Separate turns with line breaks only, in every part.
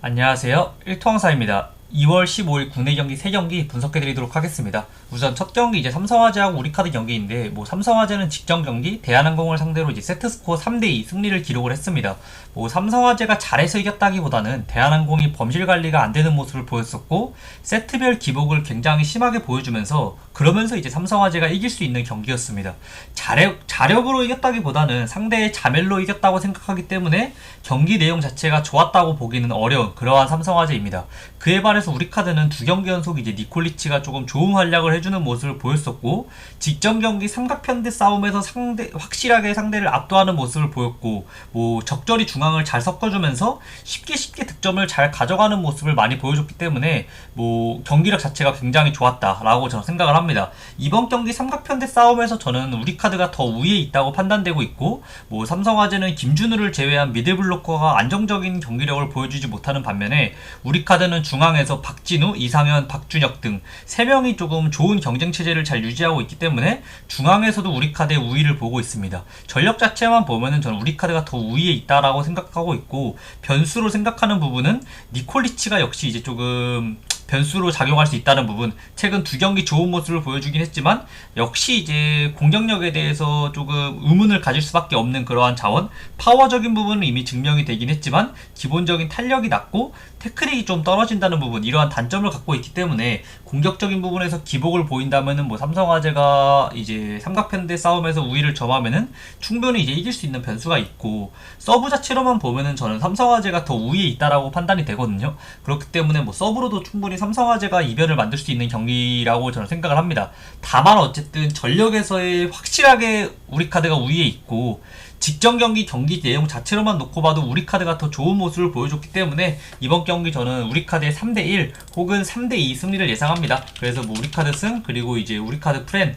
안녕하세요. 일통왕사입니다. 2월 15일 국내 경기 3경기 분석해 드리도록 하겠습니다. 우선 첫 경기 이제 삼성화재하고 우리카드 경기인데 뭐 삼성화재는 직전 경기 대한항공을 상대로 이제 세트 스코어 3대 2 승리를 기록을 했습니다. 뭐 삼성화재가 잘해서 이겼다기보다는 대한항공이 범실 관리가 안 되는 모습을 보였었고 세트별 기복을 굉장히 심하게 보여주면서 그러면서 이제 삼성화재가 이길 수 있는 경기였습니다. 자력, 자력으로 이겼다기보다는 상대의 자멸로 이겼다고 생각하기 때문에 경기 내용 자체가 좋았다고 보기는 어려운 그러한 삼성화재입니다. 그에 반해 서 우리 카드는 두 경기 연속 이제 니콜리치가 조금 좋은 활약을 해주는 모습을 보였었고 직전 경기 삼각편대 싸움에서 상대 확실하게 상대를 압도하는 모습을 보였고 뭐 적절히 중앙을 잘 섞어주면서 쉽게 쉽게 득점을 잘 가져가는 모습을 많이 보여줬기 때문에 뭐 경기력 자체가 굉장히 좋았다라고 저는 생각을 합니다. 이번 경기 삼각편대 싸움에서 저는 우리 카드가 더 우위에 있다고 판단되고 있고 뭐 삼성화재는 김준우를 제외한 미드블로커가 안정적인 경기력을 보여주지 못하는 반면에 우리 카드는 중앙에서 박진우, 이상현, 박준혁 등 3명이 조금 좋은 경쟁 체제를 잘 유지하고 있기 때문에 중앙에서도 우리 카드의 우위를 보고 있습니다. 전력 자체만 보면은 저는 우리 카드가 더 우위에 있다라고 생각하고 있고 변수로 생각하는 부분은 니콜리치가 역시 이제 조금 변수로 작용할 수 있다는 부분 최근 두 경기 좋은 모습을 보여주긴 했지만 역시 이제 공격력에 대해서 조금 의문을 가질 수밖에 없는 그러한 자원 파워적인 부분은 이미 증명이 되긴 했지만 기본적인 탄력이 낮고 테크닉이 좀 떨어진다는 부분 이러한 단점을 갖고 있기 때문에 공격적인 부분에서 기복을 보인다면은 뭐 삼성화재가 이제 삼각편대 싸움에서 우위를 점하면은 충분히 이제 이길 수 있는 변수가 있고 서브 자체로만 보면은 저는 삼성화재가 더 우위에 있다라고 판단이 되거든요. 그렇기 때문에 뭐 서브로도 충분히 삼성화재가 이변을 만들 수 있는 경기라고 저는 생각을 합니다. 다만 어쨌든 전력에서의 확실하게 우리 카드가 우위에 있고 직전 경기 경기 내용 자체로만 놓고 봐도 우리 카드가 더 좋은 모습을 보여줬기 때문에 이번 경기 저는 우리 카드의 3대1 혹은 3대2 승리를 예상합니다. 그래서 뭐 우리 카드 승 그리고 이제 우리 카드 프렌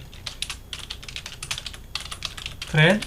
프렌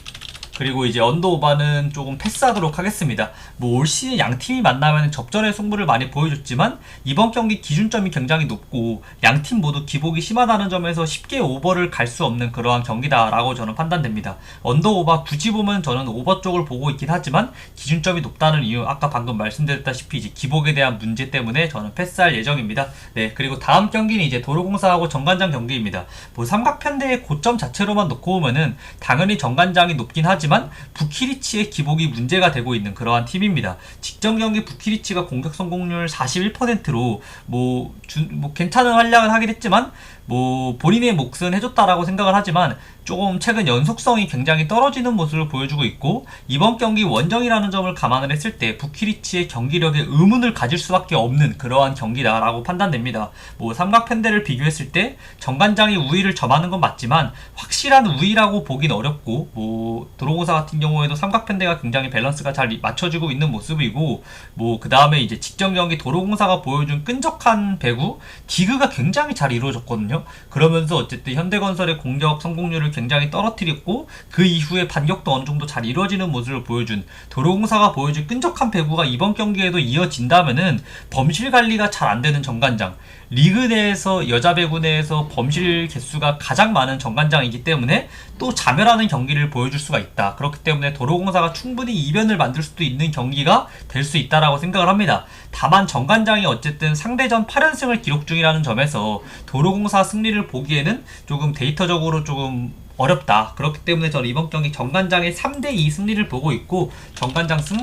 그리고 이제 언더오바는 조금 패스하도록 하겠습니다. 뭐 올 시즌 양 팀이 만나면 접전의 승부를 많이 보여줬지만 이번 경기 기준점이 굉장히 높고 양 팀 모두 기복이 심하다는 점에서 쉽게 오버를 갈 수 없는 그러한 경기다라고 저는 판단됩니다. 언더오바 굳이 보면 저는 오버 쪽을 보고 있긴 하지만 기준점이 높다는 이유 아까 방금 말씀드렸다시피 이제 기복에 대한 문제 때문에 저는 패스할 예정입니다. 네 그리고 다음 경기는 이제 도로공사하고 정관장 경기입니다. 뭐 삼각편대의 고점 자체로만 놓고 보면은 당연히 정관장이 높긴 하지 만 부키리치의 기복이 문제가 되고 있는 그러한 팀입니다. 직전 경기 부키리치가 공격 성공률 41%로 뭐, 준- 뭐 괜찮은 활약은 하긴 했지만 뭐 본인의 몫은 해줬다라고 생각을 하지만 조금 최근 연속성이 굉장히 떨어지는 모습을 보여주고 있고 이번 경기 원정이라는 점을 감안을 했을 때 부키리치의 경기력에 의문을 가질 수밖에 없는 그러한 경기다라고 판단됩니다. 뭐 삼각편대를 비교했을 때 정관장이 우위를 점하는 건 맞지만 확실한 우위라고 보긴 어렵고 뭐도 로공사 같은 경우에도 삼각편대가 굉장히 밸런스가 잘 맞춰지고 있는 모습이고 뭐 그 다음에 이제 직전 경기 도로공사가 보여준 끈적한 배구 디그가 굉장히 잘 이루어졌거든요. 그러면서 어쨌든 현대건설의 공격 성공률을 굉장히 떨어뜨렸고 그 이후에 반격도 어느 정도 잘 이루어지는 모습을 보여준 도로공사가 보여준 끈적한 배구가 이번 경기에도 이어진다면은 범실 관리가 잘 안 되는 정관장 리그 내에서 여자 배구 내에서 범실 개수가 가장 많은 정관장이기 때문에 또 자멸하는 경기를 보여줄 수가 있다. 그렇기 때문에 도로공사가 충분히 이변을 만들 수도 있는 경기가 될 수 있다라고 생각을 합니다. 다만 정관장이 어쨌든 상대전 8연승을 기록 중이라는 점에서 도로공사 승리를 보기에는 조금 데이터적으로 조금 어렵다. 그렇기 때문에 저는 이번 경기 정관장의 3대2 승리를 보고 있고 정관장 승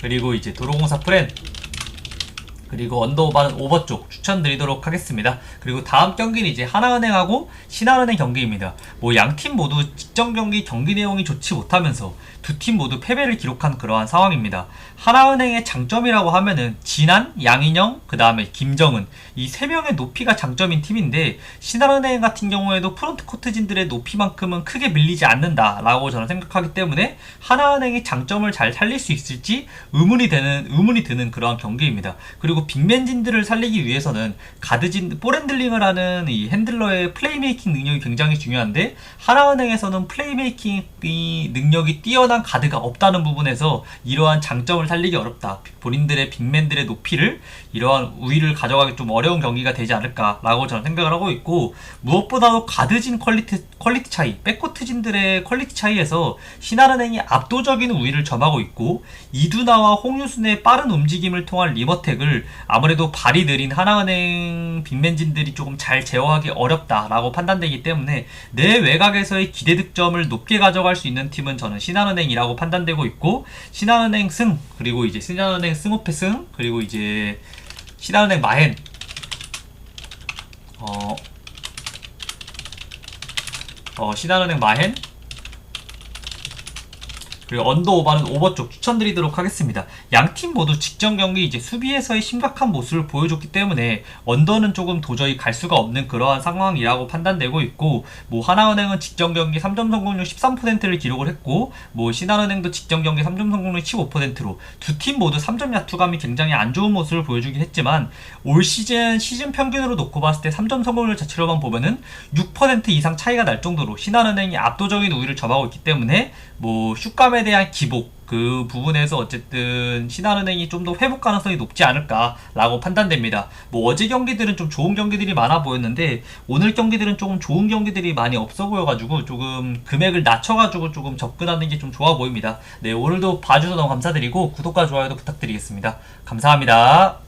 그리고 이제 도로공사 프렌 그리고 언더오바는 오버 쪽 추천드리도록 하겠습니다. 그리고 다음 경기는 이제 하나은행하고 신한은행 경기입니다. 뭐 양 팀 모두 직전 경기 경기 내용이 좋지 못하면서 두 팀 모두 패배를 기록한 그러한 상황입니다. 하나은행의 장점이라고 하면은 진한, 양인영, 그 다음에 김정은 이 세 명의 높이가 장점인 팀인데 신한은행 같은 경우에도 프론트 코트진들의 높이만큼은 크게 밀리지 않는다라고 저는 생각하기 때문에 하나은행이 장점을 잘 살릴 수 있을지 의문이 되는 의문이 드는 그러한 경기입니다. 그리고 빅맨진들을 살리기 위해서는 가드진 포렌들링을 하는 이 핸들러의 플레이메이킹 능력이 굉장히 중요한데 하나은행에서는 플레이메이킹 능력이 뛰어난 가드가 없다는 부분에서 이러한 장점을 살리기 어렵다. 본인들의 빅맨들의 높이를 이러한 우위를 가져가기 좀 어려운 경기가 되지 않을까라고 저는 생각을 하고 있고 무엇보다도 가드진 퀄리티 퀄리티 차이, 백코트진들의 퀄리티 차이에서 신한은행이 압도적인 우위를 점하고 있고 이두나와 홍유순의 빠른 움직임을 통한 리버텍을 아무래도 발이 느린 하나은행 빅맨진들이 조금 잘 제어하기 어렵다라고 판단되기 때문에 내 외곽에서의 기대 득점을 높게 가져갈 수 있는 팀은 저는 신한은행이라고 판단되고 있고 신한은행 승 그리고 이제 신한은행 승호패 승 그리고 이제 신한은행 마헨. 어, 어 신한은행 마헨 그리고 언더 오버는 오버 쪽 추천드리도록 하겠습니다. 양 팀 모두 직전 경기 이제 수비에서의 심각한 모습을 보여줬기 때문에 언더는 조금 도저히 갈 수가 없는 그러한 상황이라고 판단되고 있고 뭐 하나은행은 직전 경기 3점 성공률 13%를 기록을 했고 뭐 신한은행도 직전 경기 3점 성공률 15%로 두 팀 모두 3점 야투감이 굉장히 안 좋은 모습을 보여주긴 했지만 올 시즌 시즌 평균으로 놓고 봤을 때 3점 성공률 자체로만 보면은 6% 이상 차이가 날 정도로 신한은행이 압도적인 우위를 점하고 있기 때문에 뭐 슛감 에 대한 기복 그 부분에서 어쨌든 신한은행이 좀 더 회복 가능성이 높지 않을까라고 판단됩니다. 뭐 어제 경기들은 좀 좋은 경기들이 많아 보였는데 오늘 경기들은 조금 좋은 경기들이 많이 없어 보여가지고 조금 금액을 낮춰가지고 조금 접근하는 게 좀 좋아 보입니다. 네 오늘도 봐주셔서 너무 감사드리고 구독과 좋아요도 부탁드리겠습니다. 감사합니다.